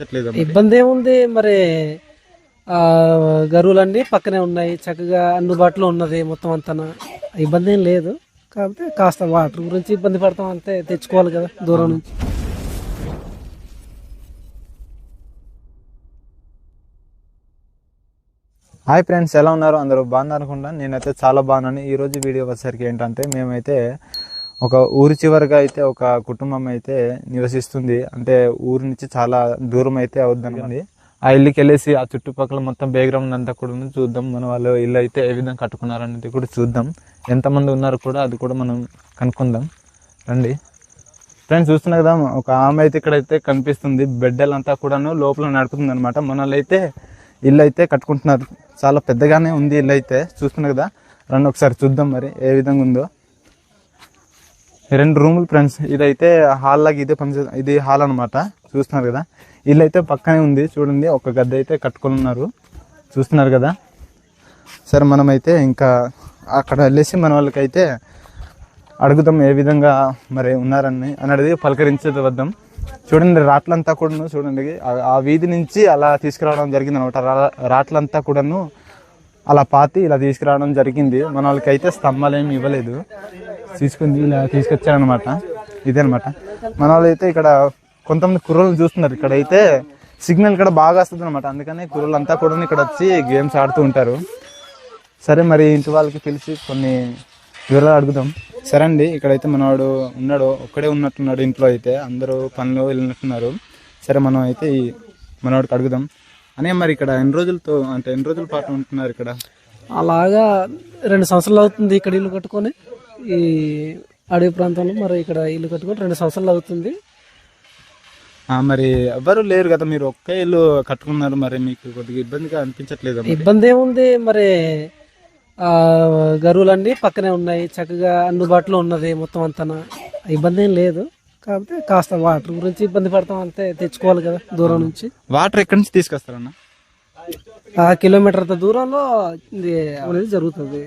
లేదా ఇబ్బంది ఏముంది? మరి ఆ గరువులన్నీ పక్కనే ఉన్నాయి. చక్కగా అందుబాటులో ఉన్నది మొత్తం అంతా ఇబ్బంది ఏం లేదు. కాకపోతే కాస్త వాటర్ గురించి ఇబ్బంది పడతాం అంతే. తెచ్చుకోవాలి కదా దూరం నుంచి. హాయ్ ఫ్రెండ్స్ ఎలా ఉన్నారు? అందరూ బాగున్నారు అనుకుంటా నేనైతే చాలా బాగున్నాను. ఈ రోజు వీడియో వచ్చేసరికి ఏంటంటే మేమైతే ఒక ఊరి చివరిగా అయితే ఒక కుటుంబం అయితే నివసిస్తుంది. అంటే ఊరి నుంచి చాలా దూరం అయితే అవుద్దనుకుంది ఆ ఇల్లుకి వెళ్ళేసి ఆ చుట్టుపక్కల మొత్తం బ్యాక్గ్రౌండ్ అంతా కూడా ఉంది. చూద్దాం మన వాళ్ళు ఇల్లు అయితే ఏ విధంగా కట్టుకున్నారు అనేది కూడా చూద్దాం. ఎంతమంది ఉన్నారు కూడా అది కూడా మనం కనుక్కుందాం. రండి. ఫ్రెండ్స్ చూస్తున్నా కదా ఒక ఆమె అయితే ఇక్కడైతే కనిపిస్తుంది. బెడ్డలంతా కూడాను లోపల నడుపుతుంది అనమాట మనల్ని అయితే ఇల్లు అయితే కట్టుకుంటున్నారు. చాలా పెద్దగానే ఉంది ఇల్లు అయితే. చూస్తున్నా కదా రండి ఒకసారి చూద్దాం మరి ఏ విధంగా ఉందో. రెండు రూములు ఫ్రెండ్స్. ఇదైతే హాల్ లాగా ఇదే పని ఇది హాల్ అనమాట చూస్తున్నారు కదా? ఇల్లు అయితే పక్కనే ఉంది చూడండి. ఒక గద్ద అయితే కట్టుకొని ఉన్నారు చూస్తున్నారు కదా? సరే మనమైతే ఇంకా అక్కడ వెళ్ళేసి మన వాళ్ళకైతే అడుగుదాం ఏ విధంగా మరి ఉన్నారని అనేది పలకరించేది వద్దాం. చూడండి రాట్లంతా కూడాను చూడండి. ఆ- ఆ వీధి నుంచి అలా తీసుకురావడం జరిగింది అనమాట. రాట్లంతా కూడాను అలా పాతి ఇలా తీసుకురావడం జరిగింది. మన వాళ్ళకైతే స్తంభాలు ఏమి ఇవ్వలేదు. తీసుకుని ఇలా తీసుకొచ్చారనమాట ఇదే అనమాట మన వాళ్ళు అయితే ఇక్కడ కొంతమంది కుర్రలు చూస్తున్నారు. ఇక్కడ అయితే సిగ్నల్ ఇక్కడ బాగా వస్తుంది అనమాట అందుకని కుర్రలు అంతా కూడా ఇక్కడ వచ్చి గేమ్స్ ఆడుతూ ఉంటారు. సరే మరి ఇంటి వాళ్ళకి పిలిచి కొన్ని వివరాలు అడుగుదాం. సరే అండి ఇక్కడైతే మనవాడు ఉన్నాడు. ఒక్కడే ఉన్నట్టున్నాడు ఇంట్లో అయితే. అందరూ పనులు వెళ్ళినట్టున్నారు. సరే మనం అయితే ఈ మనవాడికి అడుగుదాం. అనే మరి ఇక్కడ ఎన్ని రోజులతో అంటే ఎన్ని రోజుల పాటు ఉంటున్నారు ఇక్కడ? అలాగా రెండు సంవత్సరాలు అవుతుంది ఇక్కడ ఇల్లు కట్టుకొని. ఈ అడవి ప్రాంతంలో మరి ఇక్కడ ఇల్లు కట్టుకొని రెండు సంవత్సరాలు అవుతుంది. మరి ఎవ్వరు లేరు కదా మీరు ఒకే ఇల్లు కట్టుకున్నారు మరి మీకు కొద్దిగా ఇబ్బందిగా అనిపించట్లేదా? ఇబ్బంది ఏముంది మరి గరువులన్నీ పక్కనే ఉన్నాయి చక్కగా అందుబాటులో ఉన్నది మొత్తం అంతా ఇబ్బంది ఏం లేదు. కాకపోతే కాస్త వాటర్ గురించి ఇబ్బంది పడతాం అంతే తెచ్చుకోవాలి కదా దూరం నుంచి. వాటర్ ఎక్కడి నుంచి తీసుకొస్తారన్న? ఆ కిలోమీటర్ దూరంలో ఇది అనేది జరుగుతుంది.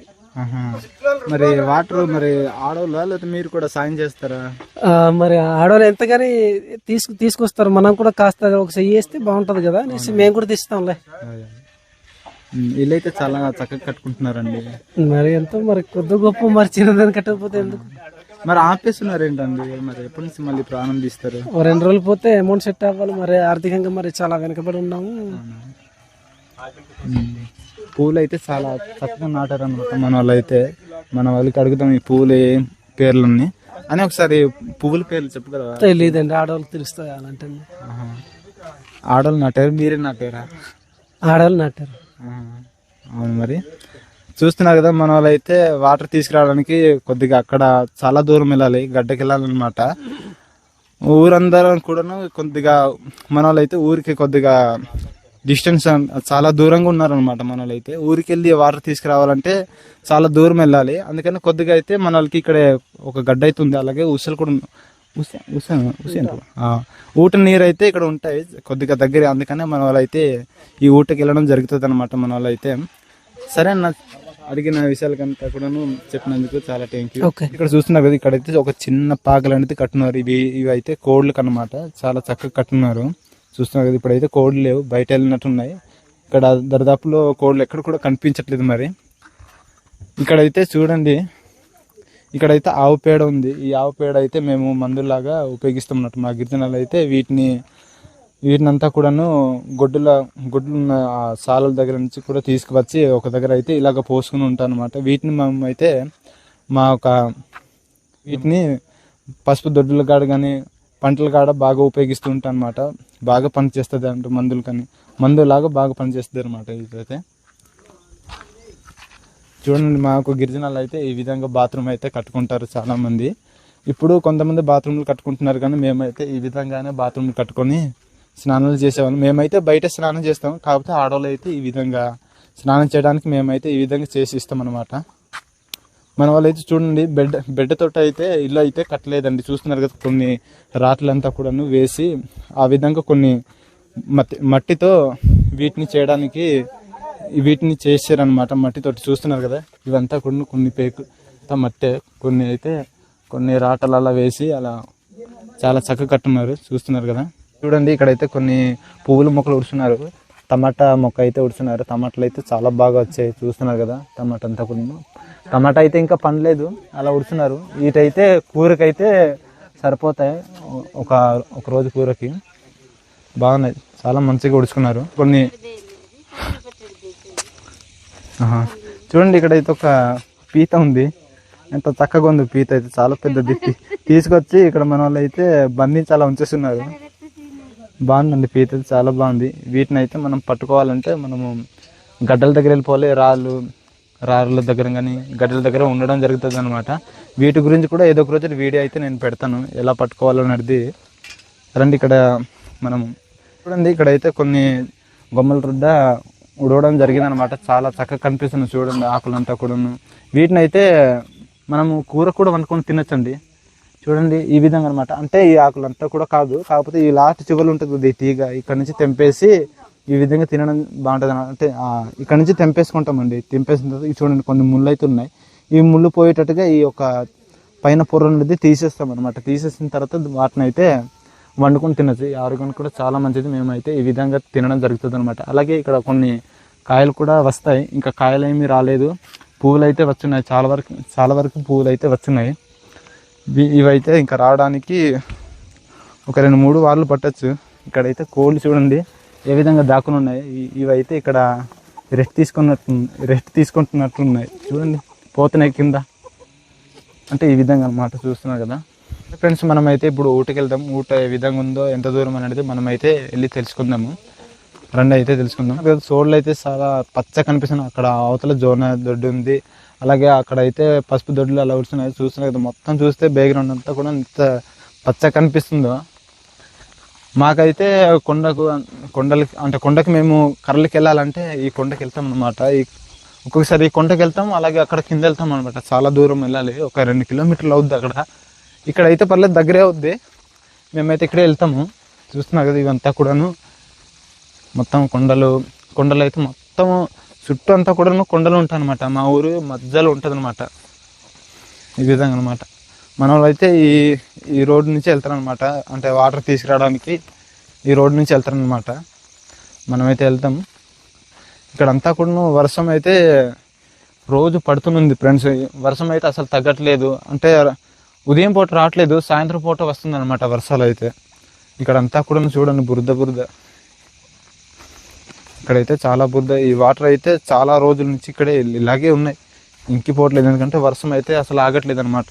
మరి వాటర్ మరి ఆడవాళ్ళ లేకపోతే మీరు కూడా సాయం చేస్తారా? ఆ, మరి ఆడవాళ్ళు ఎంతగాని తీసుకు తీసుకొస్తారు. మనం కూడా కాస్త ఒక చెయ్యి వేస్తే బాగుంటది కదా అనేసి మేము కూడా తీస్తాంలే ఉమ్, ఇల్లు అయితే చాలా చక్కగా కట్టుకుంటున్నారండి. మరి ఎంతో మరి కొద్ది గొప్ప మరి చిన్నదాన్ని కట్టకపోతే ఎందుకు? మరి ఆపేస్తున్నారు ఏంటండి? మరి ఎప్పటి నుంచి మళ్ళీ ప్రాణం తీస్తారు? ఓ రెండు రోజులు పోతే అమౌంట్ సెట్ అవ్వాలి. మరి ఆర్థికంగా మరి చాలా వెనకబడి ఉన్నాము. పూలు అయితే చాలా చక్కగా నాటారు అనమాట మన వాళ్ళు అయితే మన వాళ్ళకి అడుగుతాం ఈ పూలు ఏం పేర్లన్నీ. అని ఒకసారి పువ్వుల పేర్లు చెప్పగలరా తెలియదండి ఆడవాళ్ళకి తెలుస్తాయి అలాంటి. ఆడవాళ్ళు నాటారు మీరే నాటారా? ఆడవాళ్ళు నాటారు. అవును మరి. చూస్తున్నారు కదా మన వాళ్ళు అయితే వాటర్ తీసుకురావడానికి కొద్దిగా అక్కడ చాలా దూరం వెళ్ళాలి గడ్డకి వెళ్ళాలన్నమాట. ఊరందరం కూడాను కొద్దిగా మన వాళ్ళు అయితే ఊరికి కొద్దిగా డిస్టెన్స్ చాలా దూరంగా ఉన్నారనమాట మన వాళ్ళు అయితే ఊరికి వెళ్ళి వాటర్ తీసుకురావాలంటే చాలా దూరం వెళ్ళాలి. అందుకని కొద్దిగా అయితే మన వాళ్ళకి ఇక్కడే ఒక గడ్డ అయితే ఉంది అలాగే ఉసలు కూడా ఊట నీరు అయితే ఇక్కడ ఉంటాయి కొద్దిగా దగ్గర. అందుకనే మన వాళ్ళు అయితే ఈ ఊటకి వెళ్ళడం జరుగుతుంది అనమాట మన వాళ్ళు అయితే సరే అన్న అడిగిన విషయాలకంతా కూడాను చెప్పినందుకు చాలా థ్యాంక్ యూ ఇక్కడ చూస్తున్నారు కదా ఇక్కడైతే ఒక చిన్న పాకలు అనేది కట్టున్నారు ఇవి ఇవి అయితే కోడ్లకు అనమాట చాలా చక్కగా కట్టున్నారు చూస్తున్నారు కదా ఇప్పుడైతే కోళ్ళు లేవు బయట వెళ్ళినట్టున్నాయి. ఇక్కడ దరిదాపులో కోడ్లు ఎక్కడ కూడా కనిపించట్లేదు మరి. ఇక్కడైతే చూడండి ఇక్కడైతే ఆవు పేడ ఉంది. ఈ ఆవు పేడ అయితే మేము మందులాగా ఉపయోగిస్తున్నట్టు మా గిరిజనాలు అయితే వీటిని వీటినంతా కూడాను గొడ్డుల గొడ్లు సాలల దగ్గర నుంచి కూడా తీసుకువచ్చి ఒక దగ్గర అయితే ఇలాగ పోసుకుని ఉంటాం అనమాట వీటిని మేము అయితే మా ఒక వీటిని పసుపు దొడ్డుల కాడ కానీ పంటల కాడ బాగా ఉపయోగిస్తూ ఉంటాను అనమాట బాగా పనిచేస్తుంది అంటే మందులు కానీ మందులాగా బాగా పనిచేస్తుంది అనమాట ఇదైతే. చూడండి మాకు గిరిజనాలు అయితే ఈ విధంగా బాత్రూమ్ అయితే కట్టుకుంటారు చాలామంది. ఇప్పుడు కొంతమంది బాత్రూమ్లు కట్టుకుంటున్నారు కానీ మేమైతే ఈ విధంగానే బాత్రూమ్లు కట్టుకొని స్నానాలు చేసేవాళ్ళం. మేమైతే బయట స్నానం చేస్తాం కాకపోతే ఆడవాళ్ళు అయితే ఈ విధంగా స్నానం చేయడానికి మేమైతే ఈ విధంగా చేసి ఇస్తాం అనమాట మన వాళ్ళు అయితే చూడండి బెడ్ బెడ్ తోట అయితే ఇల్లు అయితే కట్టలేదండి. చూస్తున్నారు కదా కొన్ని రాట్లంతా కూడాను వేసి ఆ విధంగా కొన్ని మట్టి మట్టితో వీటిని చేయడానికి వీటిని చేసారనమాట మట్టితోటి చూస్తున్నారు కదా ఇవంతా కూడా కొన్ని పేకు మట్టే కొన్ని అయితే కొన్ని రాటలు అలా వేసి అలా చాలా చక్కగా కట్టున్నారు. చూస్తున్నారు కదా. చూడండి ఇక్కడైతే కొన్ని పువ్వుల మొక్కలు ఉడుచున్నారు టమాటా మొక్క అయితే ఉడుచున్నారు టమాటాలు అయితే చాలా బాగా వచ్చాయి. చూస్తున్నారు కదా టమాటా అంతా కూడా టమాటా అయితే ఇంకా పండలేదు. అలా ఉడుచున్నారు వీటైతే కూరకైతే సరిపోతాయి. ఒక ఒక రోజు కూరకి. బాగున్నాయి. చాలా మంచిగా ఉడుచుకున్నారు. కొన్ని చూడండి ఇక్కడైతే ఒక పీత ఉంది. ఎంత చక్కగా ఉంది పీత అయితే. చాలా పెద్దది తీసుకొచ్చి ఇక్కడ మన వాళ్ళు అయితే బంధించాలా ఉంచేస్తున్నారు. బాగుందండి పీత అయితే. చాలా బాగుంది. వీటిని అయితే మనం పట్టుకోవాలంటే మనము గడ్డల దగ్గర వెళ్ళిపోవాలి. రాళ్ళు రాళ్ళ దగ్గర కానీ గడ్డల దగ్గర ఉండడం జరుగుతుంది అనమాట వీటి గురించి కూడా ఏదో ఒక రోజు వీడియో అయితే నేను పెడతాను. ఎలా పట్టుకోవాలో అనేది రండి ఇక్కడ మనం చూడండి ఇక్కడ అయితే కొన్ని బొమ్మల రుద్ద ఉడవడం జరిగింది అనమాట చాలా చక్కగా కనిపిస్తుంది చూడండి ఆకులంతా కూడాను. వీటిని అయితే మనము కూర కూడా వండుకొని తినొచ్చండి. చూడండి ఈ విధంగా అనమాట అంటే ఈ ఆకులంతా కూడా కాదు. కాకపోతే ఈ లాస్ట్ చివరి ఉంటుంది ఈ తీగ. ఇక్కడ నుంచి తెంపేసి ఈ విధంగా తినడం బాగుంటుంది అంటే ఇక్కడ నుంచి తెంపేసుకుంటామండి. తెంపేసిన తర్వాత చూడండి కొన్ని ముళ్ళు అయితే ఉన్నాయి ఈ ముళ్ళు పోయేటట్టుగా ఈ యొక్క పైన పొర అనేది తీసేస్తాం అనమాట తీసేసిన తర్వాత వాటిని అయితే వండుకొని తినచ్చు. ఈ ఆరోగ్యానికి కూడా చాలా మంచిది. మేమైతే ఈ విధంగా తినడం జరుగుతుంది అనమాట అలాగే ఇక్కడ కొన్ని కాయలు కూడా వస్తాయి. ఇంకా కాయలు ఏమీ రాలేదు. పువ్వులు అయితే వచ్చున్నాయి చాలా వరకు చాలా వరకు పువ్వులు అయితే వచ్చున్నాయి ఇవి- ఇవైతే ఇంకా రావడానికి ఒక రెండు మూడు వారాలు పట్టచ్చు. ఇక్కడైతే కోళ్ళు చూడండి. ఏ విధంగా దాక్కుని ఉన్నాయి ఇవైతే ఇక్కడ రెస్ట్ తీసుకున్నట్టు రెస్ట్ తీసుకుంటున్నట్లు ఉన్నాయి చూడండి పోతున్నాయి కింద. అంటే ఈ విధంగా అన్నమాట చూస్తున్నారు కదా. ఫ్రెండ్స్ మనమైతే ఇప్పుడు ఊటికి వెళ్దాం ఊట ఏ విధంగా ఉందో ఎంత దూరం అనేది మనమైతే వెళ్ళి తెలుసుకుందాము. రెండు అయితే తెలుసుకుందాం. ఇక్కడ సోడ్లు అయితే చాలా పచ్చ కనిపిస్తున్నాయి అక్కడ అవతల జోన దొడ్డు ఉంది. అలాగే అక్కడ అయితే పసుపు దొడ్లు అలా ఉడుతున్నాయి. చూస్తున్నాయి కదా మొత్తం చూస్తే బ్యాక్గ్రౌండ్ అంతా కూడా ఎంత పచ్చ కనిపిస్తుందో. మాకైతే కొండకు కొండలకి అంటే కొండకి మేము కర్రలకి వెళ్ళాలంటే ఈ కొండకి వెళ్తాం అనమాట ఈ ఒక్కొక్కసారి ఈ కొండకి వెళ్తాం అలాగే అక్కడ కింద వెళ్తాం అనమాట చాలా దూరం వెళ్ళాలి ఒక రెండు కిలోమీటర్లు అవుద్ది అక్కడ. ఇక్కడ అయితే పర్లేదు దగ్గరే అవుద్ది. మేమైతే ఇక్కడే వెళ్తాము. చూస్తున్నా కదా ఇవంతా కూడాను. మొత్తం కొండలు కొండలు అయితే మొత్తం చుట్టూ అంతా కూడాను కొండలు ఉంటాయి అనమాట మా ఊరు మధ్యలో ఉంటుంది అనమాట ఈ విధంగా అనమాట మన అయితే ఈ ఈ రోడ్డు నుంచి వెళ్తారనమాట అంటే వాటర్ తీసుకురావడానికి ఈ రోడ్డు నుంచి వెళ్తారనమాట మనమైతే వెళ్తాం. ఇక్కడ అంతా కూడా వర్షం అయితే రోజు పడుతుంది ఫ్రెండ్స్. వర్షం అయితే అసలు తగ్గట్లేదు. అంటే ఉదయం పూట రావట్లేదు సాయంత్రం పూట వస్తుంది అనమాట వర్షాలు అయితే. ఇక్కడ అంతా కూడా చూడండి బురద బురద. ఇక్కడైతే చాలా బురద. ఈ వాటర్ అయితే చాలా రోజుల నుంచి ఇక్కడే ఇలాగే ఉన్నాయి. ఇంకిపోవట్లేదు. ఎందుకంటే వర్షం అయితే అసలు ఆగట్లేదు అనమాట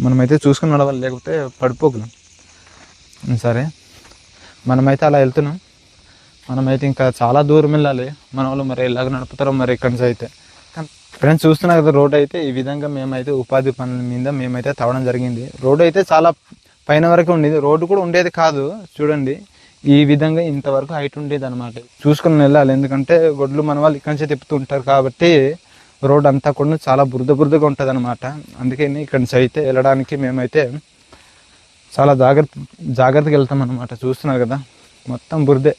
మనమైతే చూసుకుని నడవాలి లేకపోతే పడిపోగలం. సరే. మనమైతే అలా వెళ్తున్నాం. మనమైతే ఇంకా చాలా దూరం వెళ్ళాలి. మన వాళ్ళు మరి ఎలాగ నడుపుతారో మరి ఇక్కడి నుంచి అయితే. ఫ్రెండ్స్ చూస్తున్నా కదా రోడ్ అయితే ఈ విధంగా మేమైతే ఉపాధి పనుల మీద మేమైతే తవ్వడం జరిగింది. రోడ్ అయితే చాలా పైన వరకు ఉండేది. రోడ్డు కూడా ఉండేది కాదు చూడండి. ఈ విధంగా ఇంతవరకు హైట్ ఉండేది అనమాట చూసుకుని వెళ్ళాలి. ఎందుకంటే గొడ్లు మన వాళ్ళు ఇక్కడి నుంచే తిప్పుతుంటారు కాబట్టి రోడ్ అంతా కూడా చాలా బురద బురదగా ఉంటుంది అనమాట అందుకని ఇక్కడి నుంచి అయితే వెళ్ళడానికి మేమైతే చాలా జాగ్రత్త జాగ్రత్తగా వెళ్తాం అనమాట చూస్తున్నారు కదా మొత్తం బురదే.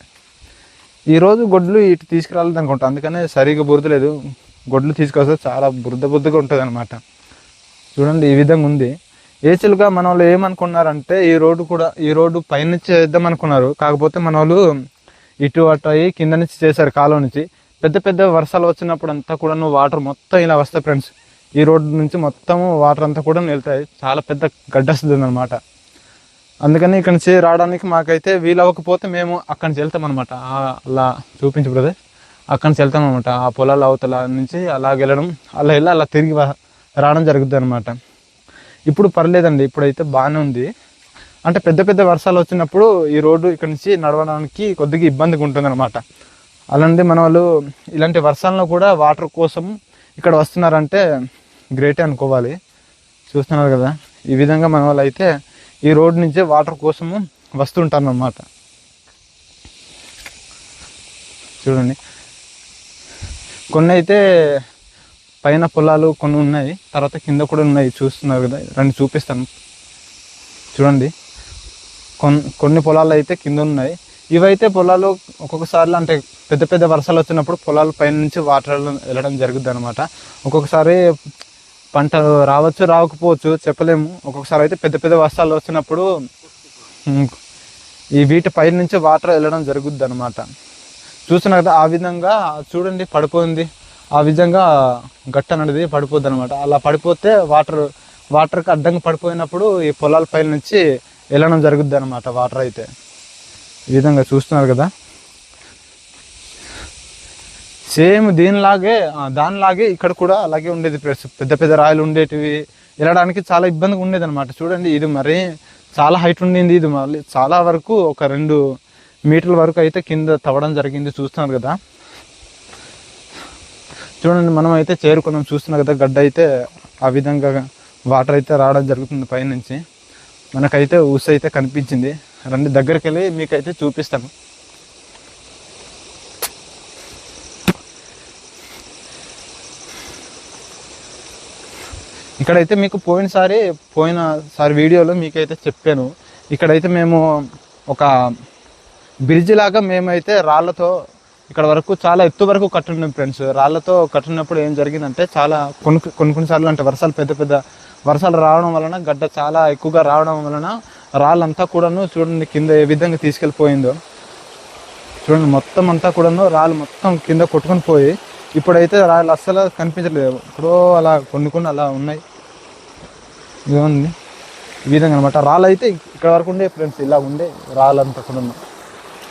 ఈరోజు గొడ్లు ఇటు తీసుకురాలేదు అనుకుంటా అందుకనే సరిగా బురద లేదు. గొడ్లు తీసుకొస్తే చాలా బురద బురదగా ఉంటుంది అనమాట చూడండి ఈ విధంగా ఉంది. ఏచులుగా మన వాళ్ళు ఏమనుకున్నారంటే ఈ రోడ్డు కూడా ఈ రోడ్డు పైనుంచి చేద్దాం అనుకున్నారు కాకపోతే మన వాళ్ళు ఇటు అటు అయ్యి కింద నుంచి చేశారు కాలువ నుంచి. పెద్ద పెద్ద వర్షాలు వచ్చినప్పుడు అంతా కూడా వాటర్ మొత్తం ఇలా వస్తాయి ఫ్రెండ్స్. ఈ రోడ్డు నుంచి మొత్తం వాటర్ అంతా కూడా వెళ్తాయి. చాలా పెద్ద గడ్డ వస్తుంది అనమాట అందుకని ఇక్కడ నుంచి రావడానికి మాకైతే వీలు అవ్వకపోతే మేము అక్కడి నుంచి వెళ్తాం అనమాట అలా చూపించు బ్రదర్ అక్కడి నుంచి వెళ్తాం అనమాట ఆ పొలాల అవతల నుంచి అలా వెళ్ళడం అలా వెళ్ళి అలా తిరిగి రావడం జరుగుతుంది అనమాట ఇప్పుడు పర్లేదండి ఇప్పుడైతే బాగానే ఉంది. అంటే పెద్ద పెద్ద వర్షాలు వచ్చినప్పుడు ఈ రోడ్డు ఇక్కడ నుంచి నడవడానికి కొద్దిగా ఇబ్బందిగా ఉంటుంది అనమాట అలాంటి మన వాళ్ళు ఇలాంటి వర్షాల్లో కూడా వాటర్ కోసం ఇక్కడ వస్తున్నారంటే గ్రేటే అనుకోవాలి. చూస్తున్నారు కదా? ఈ విధంగా మన వాళ్ళు అయితే ఈ రోడ్ నుంచే వాటర్ కోసము వస్తుంటారు అన్నమాట చూడండి. కొన్ని అయితే పైన పొలాలు కొన్ని ఉన్నాయి తర్వాత కింద కూడా ఉన్నాయి. చూస్తున్నారు కదా? రెండు చూపిస్తాను. చూడండి. కొన్ని కొన్ని పొలాలు అయితే కింద ఉన్నాయి. ఇవైతే పొలాలు ఒక్కొక్కసారి అంటే పెద్ద పెద్ద వర్షాలు వచ్చినప్పుడు పొలాల పైన నుంచి వాటర్ వెళ్ళడం జరుగుద్ది అనమాట ఒక్కొక్కసారి పంట రావచ్చు రాకపోవచ్చు చెప్పలేము. ఒక్కొక్కసారి అయితే పెద్ద పెద్ద వర్షాలు వచ్చినప్పుడు ఈ వీటి పైన నుంచి వాటర్ వెళ్ళడం జరుగుద్ది అనమాట చూస్తున్నారు కదా ఆ విధంగా చూడండి పడిపోయింది. ఆ విధంగా గట్ట అనేది పడిపోద్ది అనమాట అలా పడిపోతే వాటర్ వాటర్కి అడ్డంగా పడిపోయినప్పుడు ఈ పొలాల పైన నుంచి వెళ్ళడం జరుగుద్ది అనమాట వాటర్ అయితే. ఈ విధంగా చూస్తున్నారు కదా. సేమ్ దీనిలాగే దానిలాగే ఇక్కడ కూడా అలాగే ఉండేది ప్లస్ పెద్ద పెద్ద రాయలు ఉండేటివి. వెళ్ళడానికి చాలా ఇబ్బందిగా ఉండేది అనమాట చూడండి ఇది మరి చాలా హైట్ ఉండింది. ఇది మళ్ళీ చాలా వరకు ఒక రెండు మీటర్ల వరకు అయితే కింద తవ్వడం జరిగింది చూస్తున్నారు కదా. చూడండి మనం అయితే చేరుకున్నాం. చూస్తున్నాం కదా గడ్డ అయితే ఆ విధంగా వాటర్ అయితే రావడం జరుగుతుంది పైనుంచి. మనకైతే ఊస అయితే కనిపించింది. రండి దగ్గరికి వెళ్ళి మీకైతే చూపిస్తాను. ఇక్కడైతే మీకు పోయినసారి పోయినసారి వీడియోలో మీకైతే చెప్పాను. ఇక్కడైతే మేము ఒక బ్రిడ్జ్ లాగా మేమైతే రాళ్ళతో ఇక్కడ వరకు చాలా ఎత్తు వరకు కట్టున్నాం ఫ్రెండ్స్ రాళ్ళతో కట్టున్నప్పుడు ఏం జరిగిందంటే చాలా కొన్ని కొన్ని కొన్నిసార్లు అంటే వర్షాలు పెద్ద పెద్ద వర్షాలు రావడం వలన గడ్డ చాలా ఎక్కువగా రావడం వలన రాళ్ళంతా కూడాను చూడండి కింద ఏ విధంగా తీసుకెళ్ళిపోయిందో. చూడండి మొత్తం అంతా కూడాను రాళ్ళు మొత్తం కింద కొట్టుకొని పోయి ఇప్పుడైతే రాళ్ళు అస్సలు కనిపించట్లేదు. ఇప్పుడు అలా కొన్ని కొన్ని అలా ఉన్నాయి. ఇదిగోండి. ఈ విధంగా అనమాట రాళ్ళు అయితే ఇక్కడ వరకు ఉండే ఫ్రెండ్స్ ఇలా ఉండే రాళ్ళంతా కూడా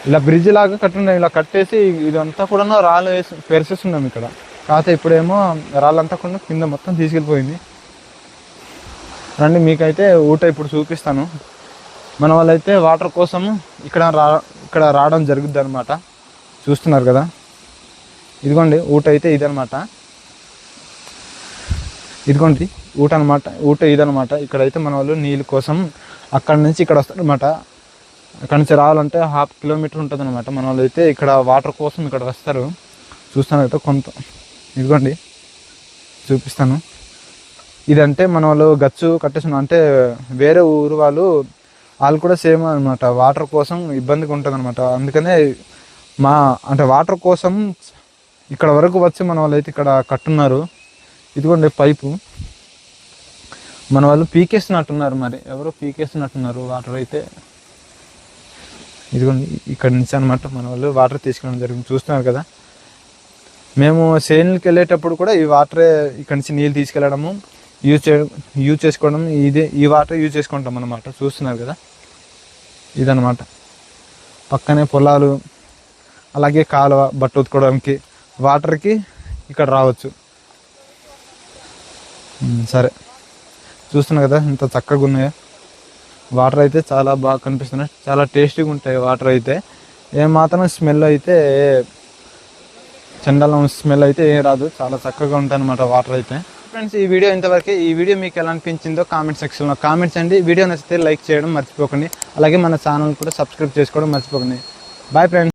ఇలా బ్రిడ్జ్ లాగా కట్టున్నాం ఇలా కట్టేసి ఇదంతా కూడా రాళ్ళు వేసి పెరిసేస్తున్నాం ఇక్కడ. కాకపోతే ఇప్పుడేమో రాళ్ళంతా కూడా కింద మొత్తం తీసుకెళ్ళిపోయింది. రండి మీకైతే ఊట ఇప్పుడు చూపిస్తాను. మన వాళ్ళైతే వాటర్ కోసం ఇక్కడ రా ఇక్కడ రావడం జరుగుద్ది అనమాట చూస్తున్నారు కదా? ఇదిగోండి ఊట అయితే ఇదనమాట ఇదిగోండి ఊట అనమాట ఊట ఇదనమాట ఇక్కడైతే మన వాళ్ళు నీళ్ళ కోసం అక్కడ నుంచి ఇక్కడ వస్తారనమాట అక్కడ నుంచి రావాలంటే హాఫ్ కిలోమీటర్ ఉంటుంది అనమాట మన వాళ్ళు అయితే ఇక్కడ వాటర్ కోసం ఇక్కడ వస్తారు. చూస్తాను కదా కొంత. ఇదిగోండి చూపిస్తాను. ఇదంటే మన వాళ్ళు గచ్చు కట్టేసిన అంటే వేరే ఊరు వాళ్ళు వాళ్ళు కూడా సేమ్ అనమాట వాటర్ కోసం ఇబ్బందిగా ఉంటుంది అనమాట అందుకనే మా అంటే వాటర్ కోసం ఇక్కడ వరకు వచ్చి మన వాళ్ళు అయితే ఇక్కడ కట్టున్నారు. ఇదిగోండి పైపు. మన వాళ్ళు పీకేస్తున్నట్టున్నారు మరి. ఎవరో పీకేస్తున్నట్టున్నారు వాటర్ అయితే. ఇదిగోండి ఇక్కడ నుంచి అనమాట మన వాళ్ళు వాటర్ తీసుకురావడం జరిగింది. చూస్తున్నారు కదా. మేము సేనులకి వెళ్ళేటప్పుడు కూడా ఈ వాటరే ఇక్కడ నుంచి నీళ్ళు తీసుకెళ్ళడము. యూజ్ చేయడం యూజ్ చేసుకోవడం ఇదే ఈ వాటర్ యూజ్ చేసుకుంటాం అనమాట చూస్తున్నారు కదా? ఇదనమాట పక్కనే పొలాలు అలాగే కాలువ బట్ట ఉతుకోవడానికి వాటర్కి ఇక్కడ రావచ్చు. సరే. చూస్తున్నారు కదా? ఇంత చక్కగా ఉన్నాయో? వాటర్ అయితే చాలా బాగా కనిపిస్తున్నాయి. చాలా టేస్టీగా ఉంటాయి వాటర్ అయితే. ఏమాత్రం మాత్రం స్మెల్ అయితే చండాలం స్మెల్ అయితే ఏం రాదు. చాలా చక్కగా ఉంటాయి అన్నమాట వాటర్ అయితే. ఫ్రెండ్స్ ఈ వీడియో ఇంతవరకు ఈ వీడియో మీకు ఎలా అనిపించిందో కామెంట్ సెక్షన్లో కామెంట్స్ అండి వీడియో నచ్చితే లైక్ చేయడం మర్చిపోకండి. అలాగే మన ఛానల్ కూడా సబ్స్క్రైబ్ చేసుకోవడం మర్చిపోకండి. Bye friends